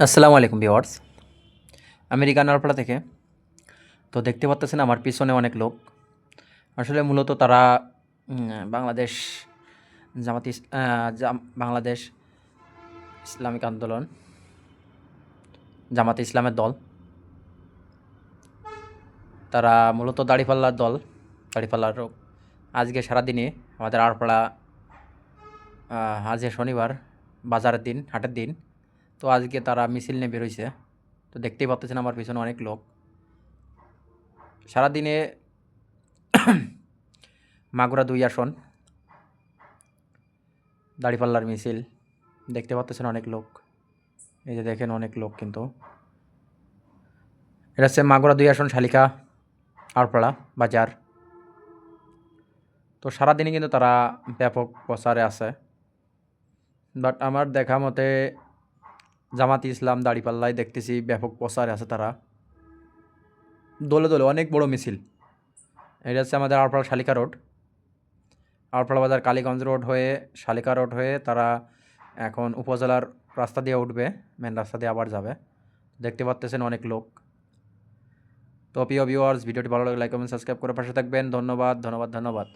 আসসালামু আলাইকুম viewers America নারপাড়া থেকে। তো দেখতে পাচ্ছেন আমার পিছনে অনেক লোক। আসলে মূলত তারা বাংলাদেশ জামাত বাংলাদেশ ইসলামিক আন্দোলন জামাতে ইসলামের দল। তারা মূলত দাড়িপাল্লার দল দাড়িপাল্লার। আজকে সারাদিনে আমাদের আড়পাড়া আহ, আজকে শনিবার বাজারের দিন হাটের দিন। তো আজকে তারা মিছিল নিয়ে বেরোইছে তো দেখতেই পাচ্ছেন আমার পিছনে অনেক লোক। সারাদিনে মাগুরা দুই আসন, দাড়িপাল্লার মিছিল, দেখতে পাচ্ছেন অনেক লোক। এই যে দেখেন অনেক লোক কিন্তু। এটা হচ্ছে মাগুরা দুই আসন শালিকা, আরপাড়া বাজার। তো সারাদিনে কিন্তু তারা ব্যাপক প্রচারে আছে। বাট আমার দেখা মতে জামাত ইসলাম, দাড়িপাল্লায় দেখতেছি ব্যাপক প্রচারে আছে তারা। দলে দলে অনেক বড় মিছিল। এটা হচ্ছে আমাদের আড়পাড়া শালিকা রোড। আড়পাড়া বাজার কালীগঞ্জ রোড হয়ে, শালিকা রোড হয়ে তারা এখন উপজেলার রাস্তা দিয়ে উঠবে মেন রাস্তা দিয়ে আবার যাবে। দেখতে পাচ্তেছেন অনেক লোক। তো প্রিয় ভিউয়ার্স ভিডিওটি ভালো লাগলে লাইক কমেন্ট সাবস্ক্রাইব করে পাশে থাকবেন। ধন্যবাদ ধন্যবাদ ধন্যবাদ।